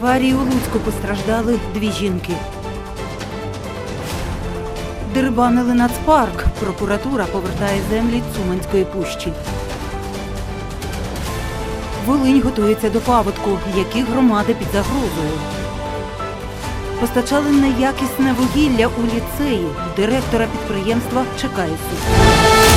аварії у Луцьку постраждали дві жінки. Дерибанили нацпарк. Прокуратура повертає землі Цуманської пущі. Волинь готується до паводку. Які громади під загрозою? Постачали неякісне вугілля у ліцеї. Директора підприємства чекає суд.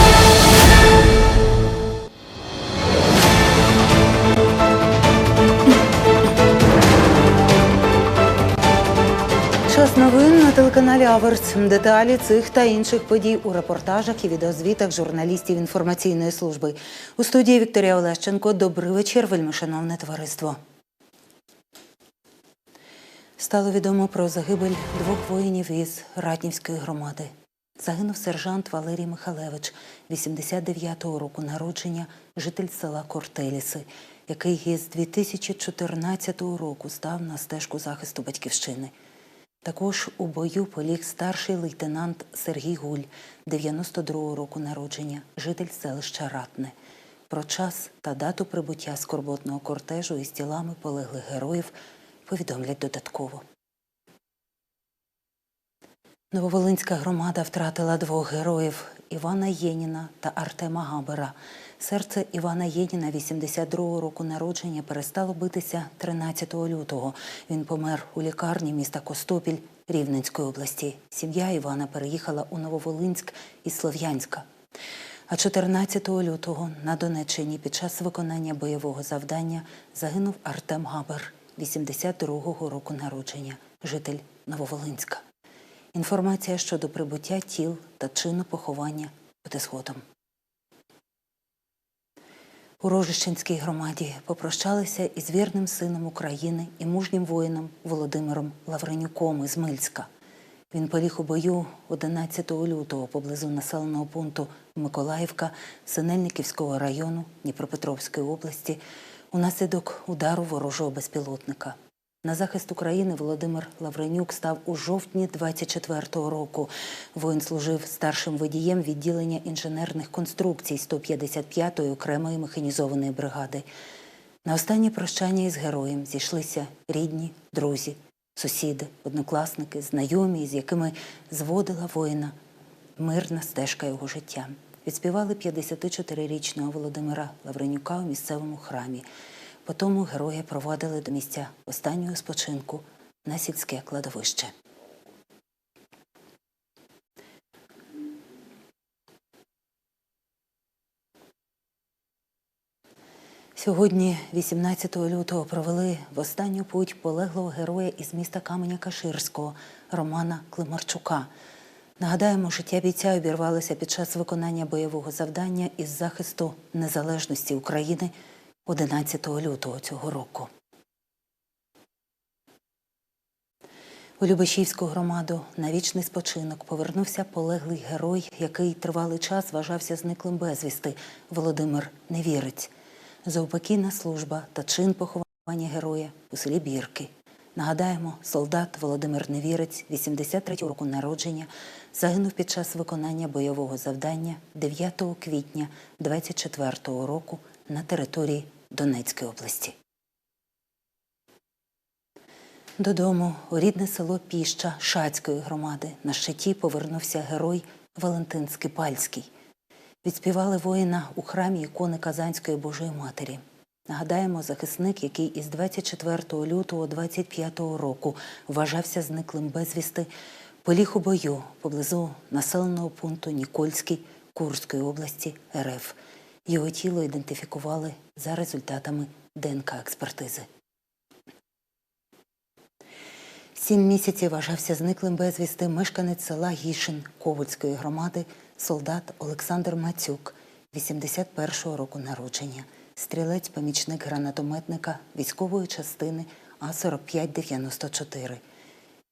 Телеканалі Аверс. Деталі цих та інших подій у репортажах і відеозвітах журналістів інформаційної служби. У студії Вікторія Олещенко. Добрий вечір, вельми шановне товариство. Стало відомо про загибель двох воїнів із Ратнівської громади. Загинув сержант Валерій Михалевич, 89-го року народження, житель села Кортеліси, який із 2014 року став на стежку захисту батьківщини. Також у бою поліг старший лейтенант Сергій Гуль, 92-го року народження, житель селища Ратне. Про час та дату прибуття скорботного кортежу із тілами полеглих героїв повідомлять додатково. Нововолинська громада втратила двох героїв Івана Єніна та Артема Габера. Серце Івана Єніна 82-го року народження перестало битися 13 лютого. Він помер у лікарні міста Костопіль Рівненської області. Сім'я Івана переїхала у Нововолинськ із Слов'янська. А 14 лютого на Донеччині під час виконання бойового завдання загинув Артем Габер, 82-го року народження, житель Нововолинська. Інформація щодо прибуття тіл та чину поховання буде згодом. У Рожищенській громаді попрощалися із вірним сином України і мужнім воїном Володимиром Лавренюком із Мильська. Він поліг у бою 11 лютого поблизу населеного пункту Миколаївка Синельниківського району Дніпропетровської області унаслідок удару ворожого безпілотника. На захист України Володимир Лавренюк став у жовтні 24-го року. Воїн служив старшим водієм відділення інженерних конструкцій 155-ї окремої механізованої бригади. На останнє прощання із героєм зійшлися рідні, друзі, сусіди, однокласники, знайомі, з якими зводила воїна мирна стежка його життя. Відспівали 54-річного Володимира Лавренюка у місцевому храмі. Потім героя проводили до місця останнього спочинку на сільське кладовище. Сьогодні, 18 лютого, провели в останню путь полеглого героя із міста Каменя-Каширського Романа Климарчука. Нагадаємо, життя бійця обірвалося під час виконання бойового завдання із захисту незалежності України 11 лютого цього року. У Любешівську громаду на вічний спочинок повернувся полеглий герой, який тривалий час вважався зниклим безвісти Володимир Невірець. Заупокійна служба та чин поховання героя у селі Бірки. Нагадаємо, солдат Володимир Невірець, 83-го року народження, загинув під час виконання бойового завдання 9 квітня 24-го року на території Донецької області. Додому у рідне село Піща Шацької громади на щиті повернувся герой Валентин Скипальський. Відспівали воїна у храмі ікони Казанської Божої Матері. Нагадаємо, захисник, який із 24 лютого 25 року вважався зниклим безвісти, поліг у бою поблизу населеного пункту Нікольський Курської області РФ. Його тіло ідентифікували за результатами ДНК-експертизи. Сім місяців вважався зниклим безвісти мешканець села Гішин Ковальської громади, солдат Олександр Мацюк, 81-го року народження, стрілець-помічник гранатометника військової частини А-4594.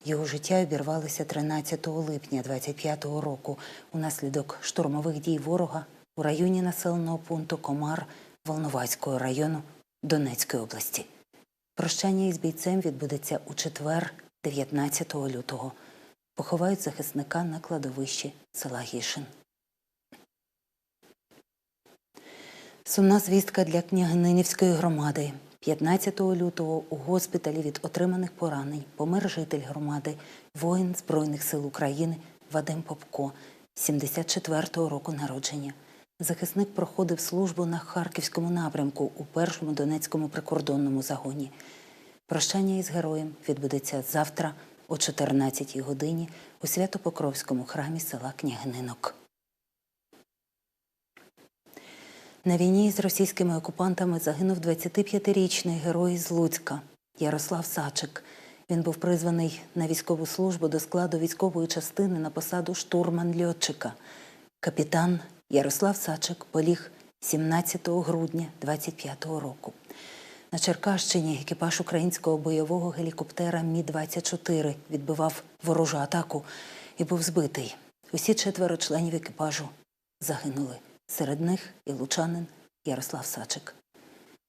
Його життя обірвалося 13 липня 25-го року унаслідок штурмових дій ворога у районі населеного пункту Комар Волноваського району Донецької області. Прощання із бійцем відбудеться у четвер, 19 лютого. Поховають захисника на кладовищі села Гішин. Сумна звістка для княгининівської громади. 15 лютого у госпіталі від отриманих поранень помер житель громади, воїн Збройних сил України Вадим Попко, 74-го року народження. Захисник проходив службу на Харківському напрямку у першому Донецькому прикордонному загоні. Прощання із героєм відбудеться завтра о 14 годині у Свято-Покровському храмі села Княгининок. На війні з російськими окупантами загинув 25-річний герой з Луцька Ярослав Сачик. Він був призваний на військову службу до складу військової частини на посаду штурман-льотчика. Капітан Ярослав Сачик поліг 17 грудня 25-го року. На Черкащині екіпаж українського бойового гелікоптера Мі-24 відбивав ворожу атаку і був збитий. Усі четверо членів екіпажу загинули. Серед них і лучанин Ярослав Сачик.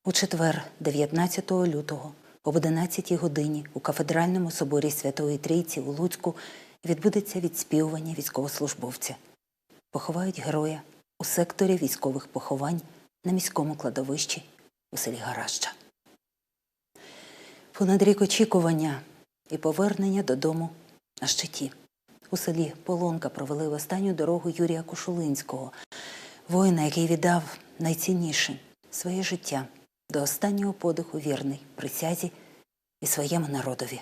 У четвер, 19 лютого, об 11 годині у кафедральному соборі Святої Трійці у Луцьку відбудеться відспівування військовослужбовця. Поховають героя у секторі військових поховань на міському кладовищі у селі Гараща. Понад рік очікування і повернення додому на щиті. У селі Полонка провели в останню дорогу Юрія Кушулинського, воїна, який віддав найцінніше своє життя до останнього подиху вірний присязі і своєму народові.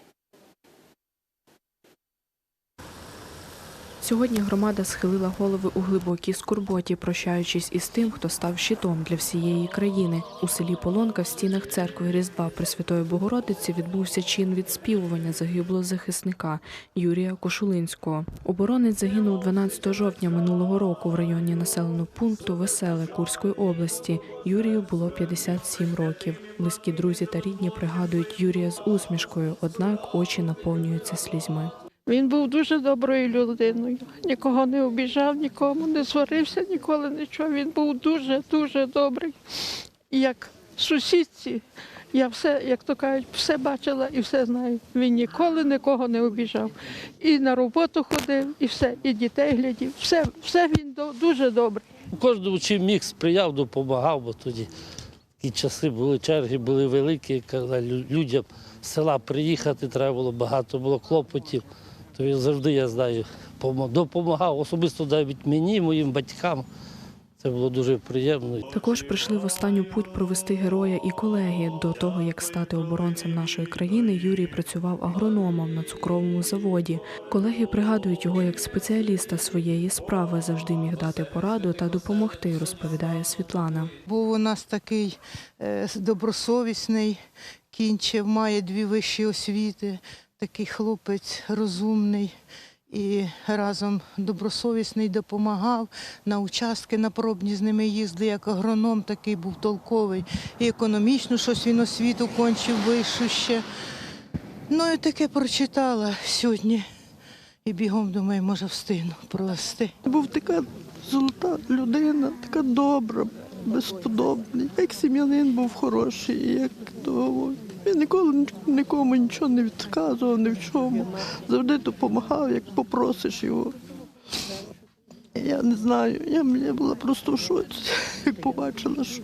Сьогодні громада схилила голови у глибокій скорботі, прощаючись із тим, хто став щитом для всієї країни. У селі Полонка в стінах церкви Різдва Пресвятої Богородиці відбувся чин відспівування загиблого захисника Юрія Кошулинського. Оборонець загинув 12 жовтня минулого року в районі населеного пункту Веселе Курської області. Юрію було 57 років. Близькі друзі та рідні пригадують Юрія з усмішкою, однак очі наповнюються слізьми. Він був дуже доброю людиною. Нікого не обіжав, нікому не сварився, ніколи нічого. Він був дуже, дуже добрий. І як сусідці, я все, як то кажуть, все бачила і все знаю. Він ніколи нікого не обіжав. І на роботу ходив, і все, і дітей глядів. Все, все він дуже добрий. Кожному чим міг сприяв, допомагав, бо тоді ті часи були, черги були великі, коли людям з села приїхати треба було, багато було клопотів. То він завжди, я знаю, допомагав, особисто навіть мені, моїм батькам. Це було дуже приємно. Також прийшли в останню путь провести героя і колеги. До того як стати оборонцем нашої країни, Юрій працював агрономом на цукровому заводі. Колеги пригадують його як спеціаліста своєї справи, завжди міг дати пораду та допомогти, розповідає Світлана. Був у нас такий е, добросовісний, кінчив, має дві вищі освіти, такий хлопець розумний і разом добросовісний допомагав. На участки на пробні з ними їздив, як агроном, такий був толковий. І економічно щось він освіту кончив, вишу ще. Ну і таке прочитала сьогодні. І бігом думаю, може встигну провести. Був така золота людина, така добра, безподобний. Як сім'янин був хороший, як то він ніколи нікому нічого не відказував, ні в чому. Завжди допомагав, як попросиш його. Я не знаю, я, я була просто в шоці, як побачила, що,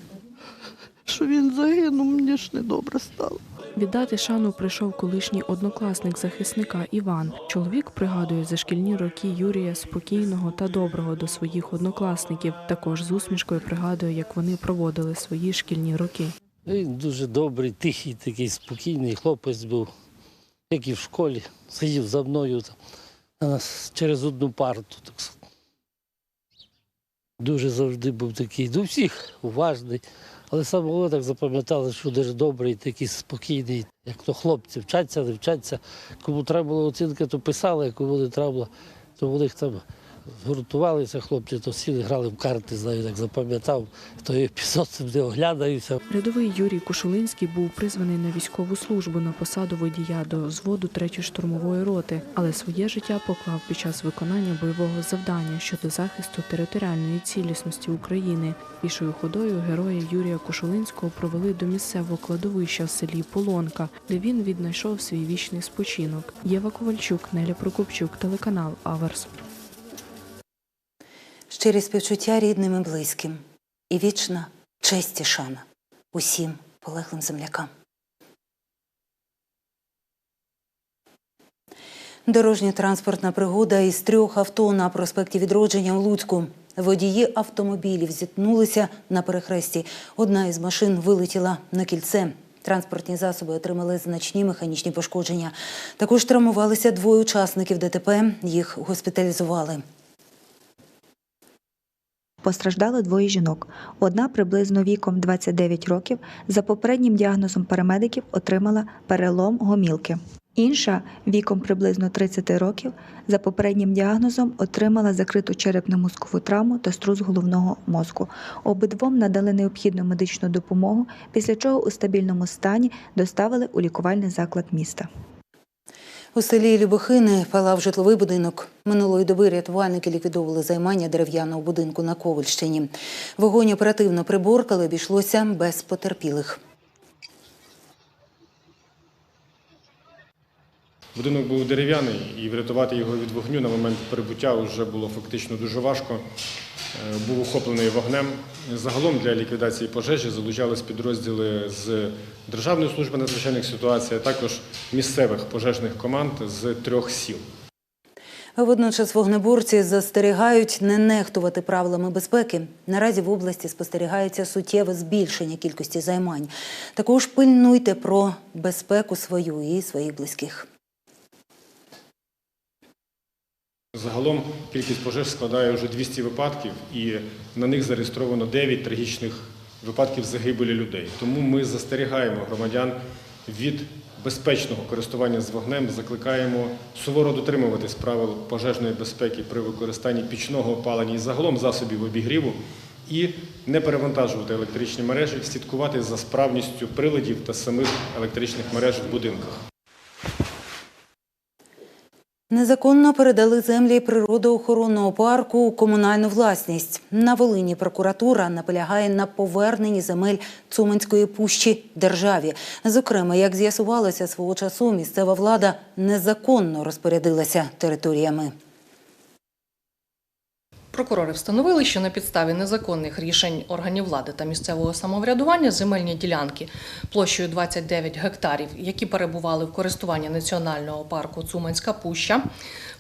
що він загинув, мені ж недобре стало. Віддати шану прийшов колишній однокласник захисника Іван. Чоловік пригадує за шкільні роки Юрія спокійного та доброго до своїх однокласників. Також з усмішкою пригадує, як вони проводили свої шкільні роки. Він дуже добрий, тихий, такий спокійний хлопець був, як і в школі. Сидів за мною там, через одну парту. Так. Дуже завжди був такий, до всіх уважний. Але саме головне так запам'ятали, що дуже добрий, такий спокійний, як то хлопці, вчаться, не вчаться. Кому треба було оцінки, то писали, а кому не треба було, то вони їх там згуртувалися, хлопці, то сіли, грали в карти, знаю, так запам'ятав. Той епізод не оглядаюся. Рядовий Юрій Кушулинський був призваний на військову службу на посаду водія до зводу 3-ї штурмової роти, але своє життя поклав під час виконання бойового завдання щодо захисту територіальної цілісності України. Пішою ходою героя Юрія Кушулинського провели до місцевого кладовища в селі Полонка, де він віднайшов свій вічний спочинок. Єва Ковальчук, Неля Прокопчук, телеканал Аверс. Щирі співчуття рідним і близьким, і вічна честь і шана усім полеглим землякам. Дорожньо-транспортна пригода із трьох авто на проспекті Відродження у Луцьку. Водії автомобілів зіткнулися на перехресті. Одна із машин вилетіла на кільце. Транспортні засоби отримали значні механічні пошкодження. Також травмувалися двоє учасників ДТП. Їх госпіталізували. Постраждали двоє жінок. Одна приблизно віком 29 років за попереднім діагнозом парамедиків отримала перелом гомілки. Інша віком приблизно 30 років за попереднім діагнозом отримала закриту черепно-мозкову травму та струс головного мозку. Обидвом надали необхідну медичну допомогу, після чого у стабільному стані доставили у лікувальний заклад міста. У селі Любохини палав житловий будинок. Минулої доби рятувальники ліквідовували займання дерев'яного будинку на Ковальщині. Вогонь оперативно приборкали, обійшлося без потерпілих. Будинок був дерев'яний, і врятувати його від вогню на момент прибуття вже було фактично дуже важко. Е, Був охоплений вогнем. Загалом для ліквідації пожежі залучались підрозділи з Державної служби надзвичайних ситуацій, а також місцевих пожежних команд з трьох сіл. Водночас вогнеборці застерігають не нехтувати правилами безпеки. Наразі в області спостерігається суттєве збільшення кількості займань. Також пильнуйте про безпеку свою і своїх близьких. Загалом кількість пожеж складає вже 200 випадків, і на них зареєстровано 9 трагічних випадків загибелі людей. Тому ми застерігаємо громадян від безпечного користування з вогнем, закликаємо суворо дотримуватись правил пожежної безпеки при використанні пічного опалення і загалом засобів обігріву. І не перевантажувати електричні мережі, слідкувати за справністю приладів та самих електричних мереж в будинках. Незаконно передали землі природоохоронного парку у комунальну власність. На Волині прокуратура наполягає на поверненні земель Цуманської пущі державі. Зокрема, як з'ясувалося свого часу, місцева влада незаконно розпорядилася територіями. Прокурори встановили, що на підставі незаконних рішень органів влади та місцевого самоврядування земельні ділянки площею 29 гектарів, які перебували в користуванні національного парку Цуманська Пуща,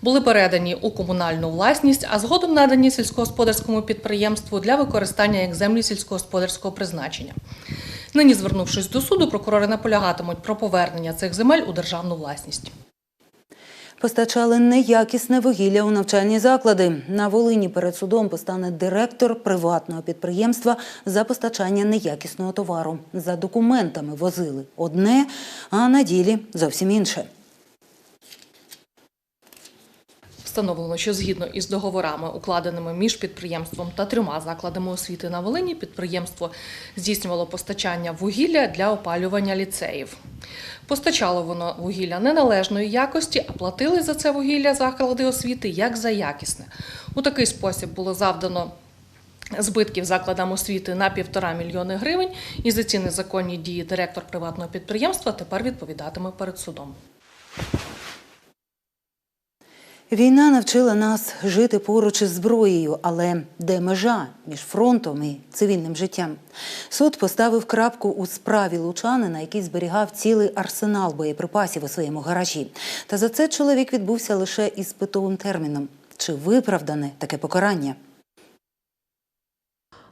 були передані у комунальну власність, а згодом надані сільськогосподарському підприємству для використання як землі сільськогосподарського призначення. Нині, звернувшись до суду, прокурори наполягатимуть про повернення цих земель у державну власність. Постачали неякісне вугілля у навчальні заклади. На Волині перед судом постане директор приватного підприємства за постачання неякісного товару. За документами возили одне, а на ділі зовсім інше. Встановлено, що згідно із договорами, укладеними між підприємством та трьома закладами освіти на Волині, підприємство здійснювало постачання вугілля для опалювання ліцеїв. Постачало воно вугілля неналежної якості, а платили за це вугілля заклади освіти як за якісне. У такий спосіб було завдано збитків закладам освіти на півтора мільйони гривень. І за ці незаконні дії директор приватного підприємства тепер відповідатиме перед судом. Війна навчила нас жити поруч із зброєю, але де межа між фронтом і цивільним життям? Суд поставив крапку у справі лучанина, який зберігав цілий арсенал боєприпасів у своєму гаражі. Та за це чоловік відбувся лише із питовим терміном. Чи виправдане таке покарання?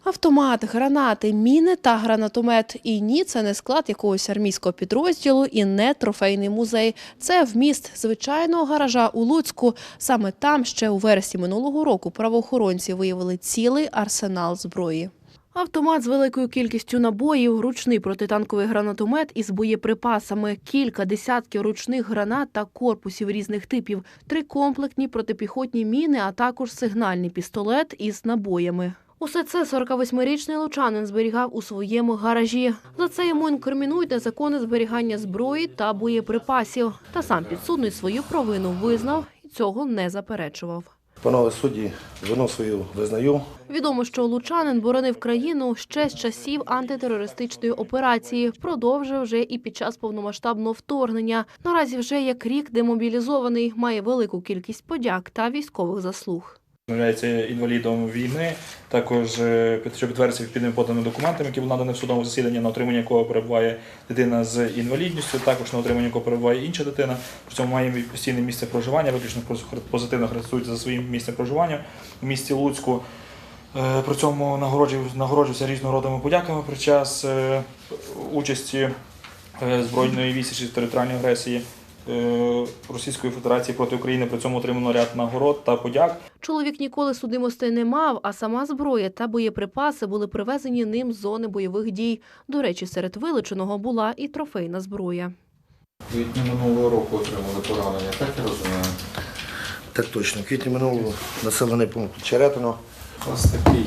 Автомат, гранати, міни та гранатомет. І ні, це не склад якогось армійського підрозділу і не трофейний музей. Це вміст звичайного гаража у Луцьку. Саме там ще у вересні минулого року правоохоронці виявили цілий арсенал зброї. Автомат з великою кількістю набоїв, ручний протитанковий гранатомет із боєприпасами, кілька десятків ручних гранат та корпусів різних типів, три комплектні протипіхотні міни, а також сигнальний пістолет із набоями. Усе це 48-річний лучанин зберігав у своєму гаражі. За це йому інкримінують незаконне зберігання зброї та боєприпасів. Та сам підсудний свою провину визнав і цього не заперечував. Панове судді, вину свою визнаю. Відомо, що лучанин боронив країну ще з часів антитерористичної операції, продовжив вже і під час повномасштабного вторгнення. Наразі вже як рік демобілізований, має велику кількість подяк та військових заслуг. Являється інвалідом війни, також е, що підтвердиться відповідними поданими документами, які були надані в судовому засіданні, на отримання якого перебуває дитина з інвалідністю, також на отримання якого перебуває інша дитина. При цьому має постійне місце проживання, виключно позитивно характеризується за своїм місцем проживання в місті Луцьку. Е, При цьому різного родами подяками під час е, участі збройної відсічі територіальної агресії Російської Федерації проти України. При цьому отримано ряд нагород та подяк. Чоловік ніколи судимостей не мав, а сама зброя та боєприпаси були привезені ним з зони бойових дій. До речі, серед вилученого була і трофейна зброя. Квітні минулого року отримали поранення, так я розумію? Так точно. В квітні минулого населений пункт Черетино. У вас такий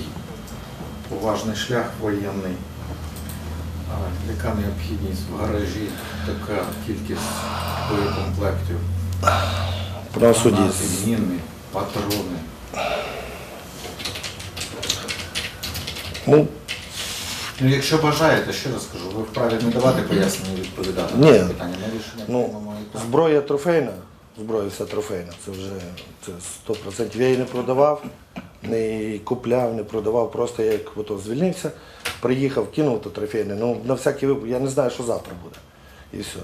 поважний шлях воєнний. Яка необхідність в гаражі, така кількість боєкомплектів? Правосудді. Гранати, міни, патрони. Ну, Ну, якщо бажаєте, ще раз кажу, ви вправі не давати пояснення і відповідати Ні. на це питання. Ми рішення Ну, приймемо і так. зброя трофейна. Зброя вся трофейна. Це вже це 100%. Я її не продавав, не купляв, не продавав. Просто я як ото звільнився, приїхав, кинув то трофейне. Ну, на всякий випадок, я не знаю, що завтра буде. І все.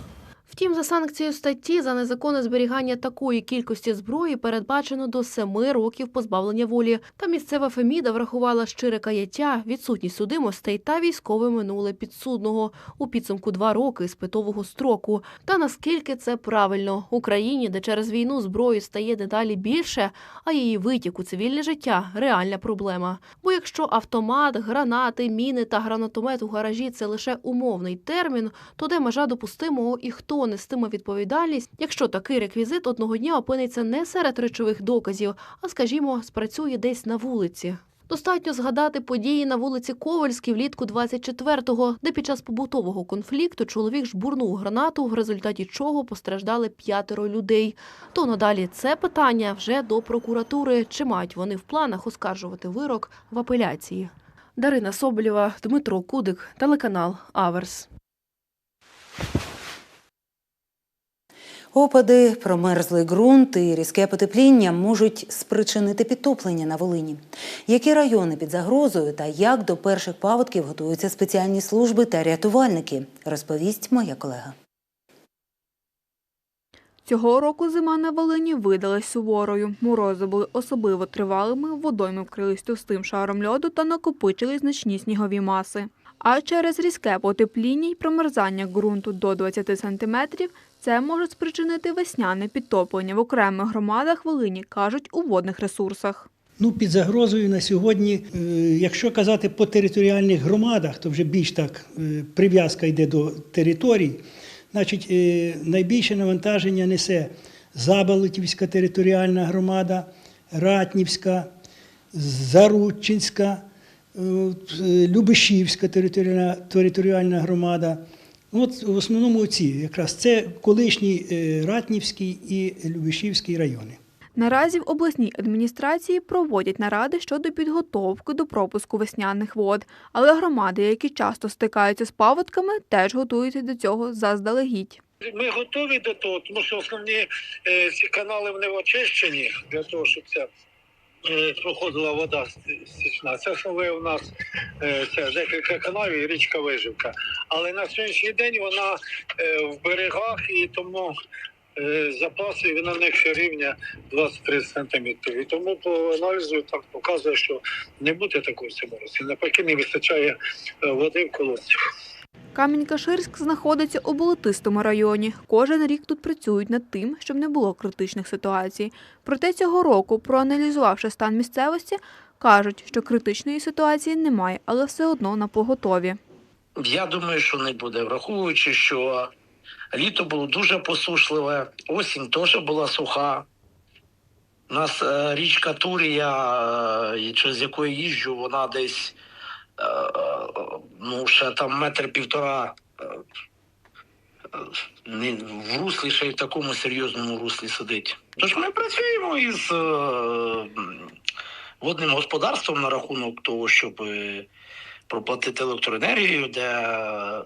Втім, за санкцією статті за незаконне зберігання такої кількості зброї передбачено до семи років позбавлення волі. Та місцева Феміда врахувала щире каяття, відсутність судимостей та військове минуле підсудного у підсумку два роки спитового строку. Та наскільки це правильно Україні, де через війну зброї стає дедалі більше, а її витік у цивільне життя реальна проблема. Бо якщо автомат, гранати, міни та гранатомет у гаражі це лише умовний термін, то де межа допустимого і хто нестиме відповідальність, якщо такий реквізит одного дня опиниться не серед речових доказів, а скажімо, спрацює десь на вулиці. Достатньо згадати події на вулиці Ковальській влітку 24-го, де під час побутового конфлікту чоловік жбурнув гранату, в результаті чого постраждали п'ятеро людей. То надалі це питання вже до прокуратури. Чи мають вони в планах оскаржувати вирок в апеляції? Дарина Соболєва, Дмитро Кудик, телеканал Аверс. Опади, промерзлий ґрунт і різке потепління можуть спричинити підтоплення на Волині. Які райони під загрозою та як до перших паводків готуються спеціальні служби та рятувальники, розповість моя колега. Цього року зима на Волині видалась суворою. Морози були особливо тривалими, водойми вкрились товстим шаром льоду та накопичили значні снігові маси. А через різке потепління й промерзання ґрунту до 20 сантиметрів це може спричинити весняне підтоплення в окремих громадах Волині, кажуть у водних ресурсах. Ну, під загрозою на сьогодні, е, якщо казати по територіальних громадах, то вже більш так е, прив'язка йде до територій. Значить, е, найбільше навантаження несе Заболотівська територіальна громада, Ратнівська, Зарудчинська, Любешівська територіальна, територіальна громада. От в основному ці якраз це колишній е, Ратнівський і Любешівський райони. Наразі в обласній адміністрації проводять наради щодо підготовки до пропуску весняних вод, але громади, які часто стикаються з паводками, теж готуються до цього заздалегідь. Ми готові до того, тому що основні е, ці канали вони очищені для того, щоб ця е, проходила вода стічна. Це що ви у нас е, це декілька каналів річка Виживка. Але на сьогоднішній день вона е, в берегах і тому е, запаси на них рівня 23 сантиметри. І тому по аналізу так показує, що не буде такої році. Навпаки, не вистачає е, води в колодцях. Камінь-Каширськ знаходиться у болотистому районі. Кожен рік тут працюють над тим, щоб не було критичних ситуацій. Проте цього року, проаналізувавши стан місцевості, кажуть, що критичної ситуації немає, але все одно на поготові. Я думаю, що не буде, враховуючи, що літо було дуже посушливе, осінь теж була суха. У нас е, річка Турія, е, через яку я їжджу, вона десь е, ну, ще там метр півтора е, е, в руслі, ще й в такому серйозному руслі сидить. Тож ми працюємо із е, водним господарством на рахунок того, щоб. проплатити електроенергію, де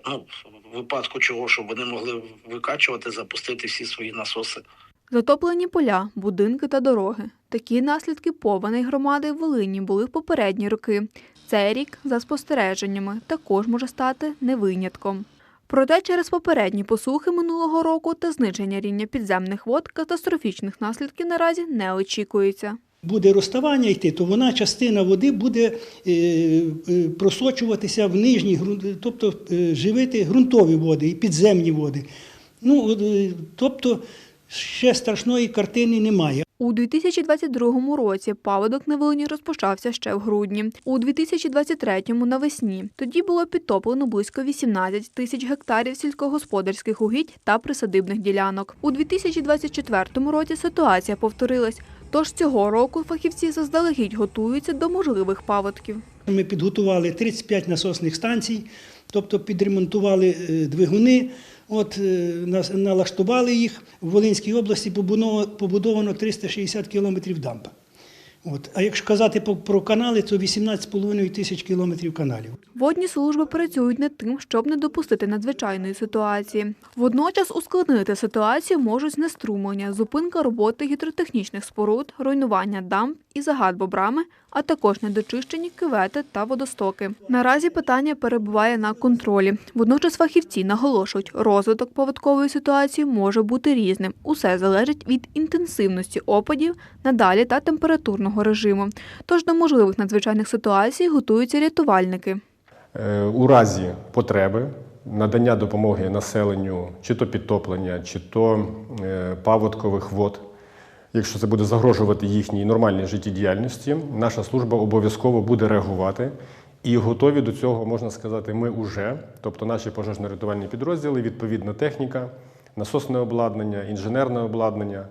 ну, в випадку чого, щоб вони могли викачувати, запустити всі свої насоси. Затоплені поля, будинки та дороги. Такі наслідки повеней громади в Волині були в попередні роки. Цей рік, за спостереженнями, також може стати не винятком. Проте через попередні посухи минулого року та зниження рівня підземних вод катастрофічних наслідків наразі не очікується. буде розставання йти, то вона частина води буде е, е, просочуватися в нижні ґрунт- тобто е, живити ґрунтові води і підземні води. Ну, тобто ще страшної картини немає. У 2022 році паводок на Волині розпочався ще в грудні. У 2023 навесні. Тоді було підтоплено близько 18 тисяч гектарів сільськогосподарських угідь та присадибних ділянок. У 2024 році ситуація повторилась. Тож цього року фахівці заздалегідь готуються до можливих паводків. Ми підготували 35 насосних станцій, тобто підремонтували е, двигуни, от, е, нас- налаштували їх. В Волинській області побудовано- побудовано 360 кілометрів дамба. От. А якщо казати про канали, то 18,5 тисяч кілометрів каналів. Водні служби працюють над тим, щоб не допустити надзвичайної ситуації. Водночас ускладнити ситуацію можуть знеструмлення, зупинка роботи гідротехнічних споруд, руйнування дамб і загад бобрами, а також недочищені кювети та водостоки. Наразі питання перебуває на контролі. Водночас фахівці наголошують, розвиток поводкової ситуації може бути різним. Усе залежить від інтенсивності опадів, надалі та температурного режиму. Тож до можливих надзвичайних ситуацій готуються рятувальники. Е, У разі потреби надання допомоги населенню, чи то підтоплення, чи то е, паводкових вод, якщо це буде загрожувати їхній нормальній життєдіяльності, наша служба обов'язково буде реагувати. І готові до цього, можна сказати, ми вже, тобто наші пожежно-рятувальні підрозділи, відповідна техніка, насосне обладнання, інженерне обладнання.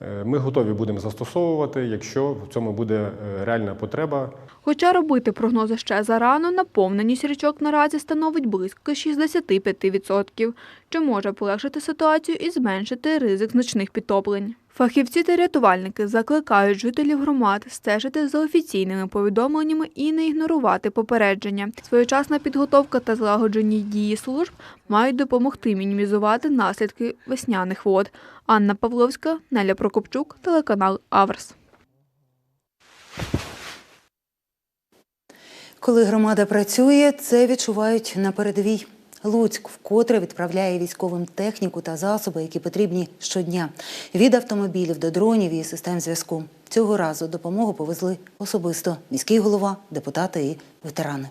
Е, Ми готові будемо застосовувати, якщо в цьому буде е, реальна потреба. Хоча робити прогнози ще зарано, наповненість річок наразі становить близько 65%, що може полегшити ситуацію і зменшити ризик значних підтоплень. Фахівці та рятувальники закликають жителів громад стежити за офіційними повідомленнями і не ігнорувати попередження. Своєчасна підготовка та злагоджені дії служб мають допомогти мінімізувати наслідки весняних вод. Анна Павловська, Неля Прокопчук, телеканал Аверс. Коли громада працює, це відчувають на передовій. Луцьк вкотре відправляє військовим техніку та засоби, які потрібні щодня. Від автомобілів до дронів і систем зв'язку. Цього разу допомогу повезли особисто міський голова, депутати і ветерани.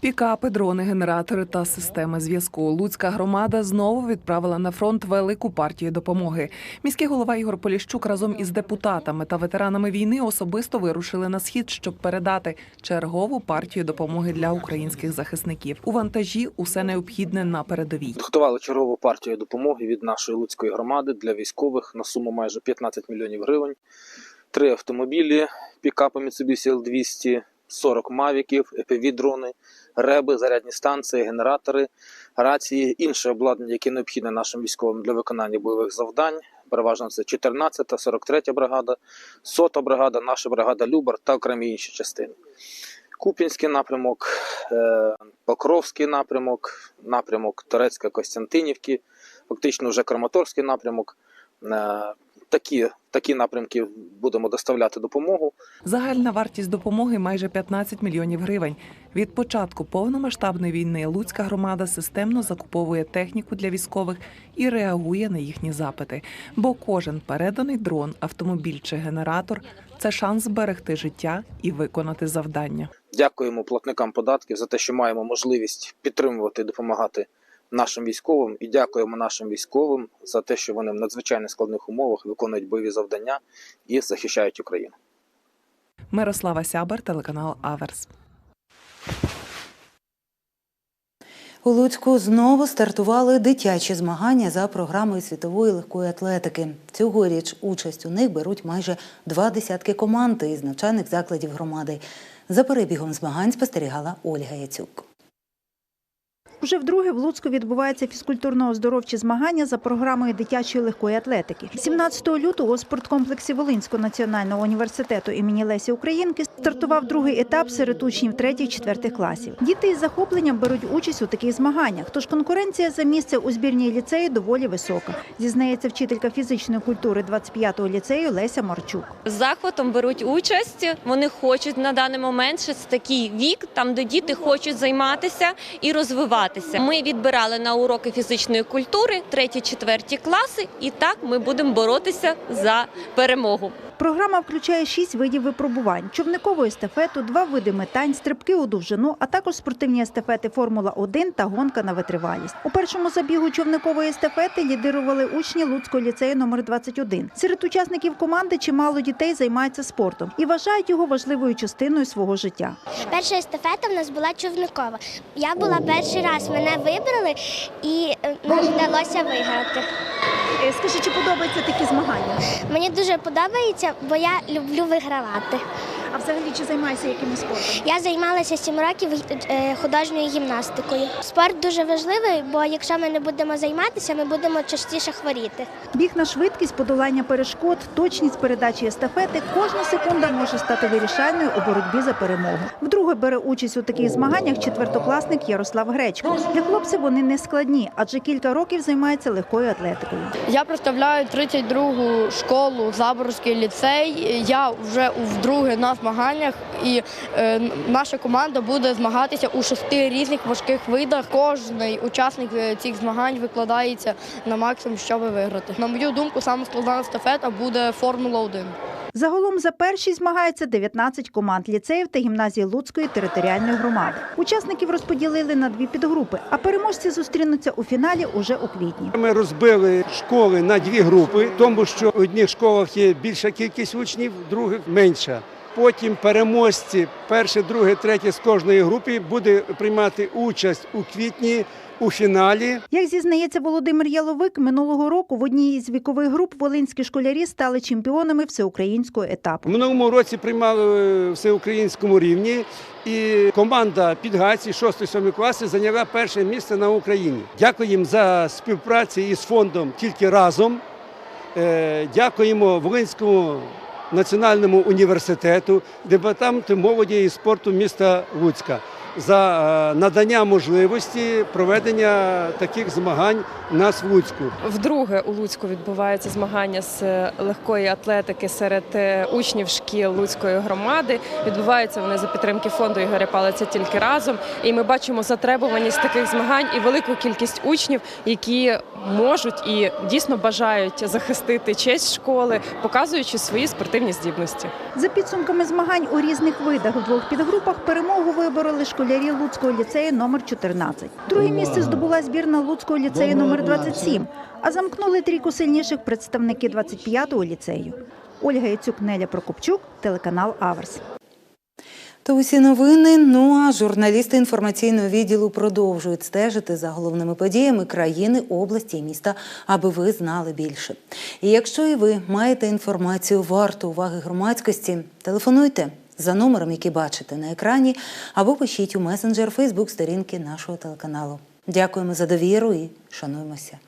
Пікапи, дрони, генератори та системи зв'язку. Луцька громада знову відправила на фронт велику партію допомоги. Міський голова Ігор Поліщук разом із депутатами та ветеранами війни особисто вирушили на схід, щоб передати чергову партію допомоги для українських захисників. У вантажі усе необхідне на передовій. Підготували чергову партію допомоги від нашої луцької громади для військових на суму майже 15 мільйонів гривень. Три автомобілі, пікапи Mitsubishi L200, 40 мавіків, епіві-дрони, реби, зарядні станції, генератори, рації, інше обладнання, яке необхідне нашим військовим для виконання бойових завдань. Переважно це 14-та, 43-я бригада, 100-та бригада, наша бригада Любар та окремі інші частини. Куп'янський напрямок, е, Покровський напрямок, напрямок Торецька Костянтинівки, фактично вже Краматорський напрямок. Такі, такі напрямки будемо доставляти допомогу. Загальна вартість допомоги майже 15 мільйонів гривень. Від початку повномасштабної війни Луцька громада системно закуповує техніку для військових і реагує на їхні запити. Бо кожен переданий дрон, автомобіль чи генератор це шанс зберегти життя і виконати завдання. Дякуємо платникам податків за те, що маємо можливість підтримувати і допомагати нашим військовим. І дякуємо нашим військовим за те, що вони в надзвичайно складних умовах виконують бойові завдання і захищають Україну. Мирослава Сябер, телеканал Аверс. У Луцьку знову стартували дитячі змагання за програмою світової легкої атлетики. Цьогоріч участь у них беруть майже два десятки команд із навчальних закладів громади. За перебігом змагань спостерігала Ольга Яцюк. Уже вдруге в Луцьку відбуваються фізкультурно-оздоровчі змагання за програмою дитячої легкої атлетики. 17 лютого у спорткомплексі Волинського національного університету імені Лесі Українки стартував другий етап серед учнів 3-4 класів. Діти із захопленням беруть участь у таких змаганнях, тож конкуренція за місце у збірній ліцеї доволі висока, зізнається вчителька фізичної культури 25-го ліцею Леся Марчук. з захватом беруть участь. Вони хочуть на даний момент що це такий вік, там де діти хочуть займатися і розвиватися. Ми відбирали на уроки фізичної культури треті, четверті класи, і так ми будемо боротися за перемогу. Програма включає шість видів випробувань: човникову естафету, два види метань, стрибки у довжину, а також спортивні естафети Формула 1 та гонка на витривалість. У першому забігу човникової естафети лідирували учні Луцького ліцею номер 21. Серед учасників команди чимало дітей займаються спортом і вважають його важливою частиною свого життя. Перша естафета в нас була човникова. Я була перший раз, мене вибрали і е, нам вдалося виграти. Е, Скажи, чи подобаються такі змагання? Мені дуже подобається, бо я люблю вигравати. А взагалі чи займаєшся якимось спортом? Я займалася сім років е, художньою гімнастикою. Спорт дуже важливий, бо якщо ми не будемо займатися, ми будемо частіше хворіти. Біг на швидкість, подолання перешкод, точність передачі естафети. Кожна секунда може стати вирішальною у боротьбі за перемогу. Вдруге бере участь у таких змаганнях четвертокласник Ярослав Гречко. Для хлопців вони не складні, адже кілька років займається легкою атлетикою. Я представляю 32-гу школу Заборський ліцей. Я вже вдруге на змаганнях, і е, наша команда буде змагатися у шести різних важких видах. Кожний учасник е, цих змагань викладається на максимум, щоб виграти. На мою думку, саме складна естафета буде Формула 1. Загалом за першість змагається 19 команд ліцеїв та гімназії Луцької територіальної громади. Учасників розподілили на дві підгрупи, а переможці зустрінуться у фіналі уже у квітні. Ми розбили школи на дві групи, тому що в одних школах є більша кількість учнів, в других менша. Потім переможці, перше, друге, третє з кожної групи буде приймати участь у квітні у фіналі. Як зізнається Володимир Яловик, минулого року в одній із вікових груп волинські школярі стали чемпіонами всеукраїнського етапу. Минулому році приймали всеукраїнському рівні, і команда Підгаці 6-7 класи зайняла перше місце на Україні. Дякую їм за співпрацю із фондом тільки разом. Е, Дякуємо Волинському національному університету, департаменту молоді і спорту міста Луцька за е, надання можливості проведення таких змагань у нас в Луцьку. Вдруге у Луцьку відбуваються змагання з легкої атлетики серед е, учнів шкіл Луцької громади. Відбуваються вони за підтримки фонду Ігоря Палиця тільки разом. І ми бачимо затребуваність таких змагань і велику кількість учнів, які можуть і дійсно бажають захистити честь школи, показуючи свої спортивні здібності. За підсумками змагань у різних видах у двох підгрупах перемогу вибороли школярі Луцького ліцею номер 14. Друге місце здобула збірна Луцького ліцею номер 27, а замкнули трійку сильніших представники 25-го ліцею. Ольга Яцюк, Неля Прокопчук, телеканал Аверс. То усі новини. Ну а журналісти інформаційного відділу продовжують стежити за головними подіями країни, області і міста, аби ви знали більше. І якщо і ви маєте інформацію варту уваги громадськості, телефонуйте за номером, який бачите на екрані, або пишіть у месенджер Фейсбук сторінки нашого телеканалу. Дякуємо за довіру і шануємося.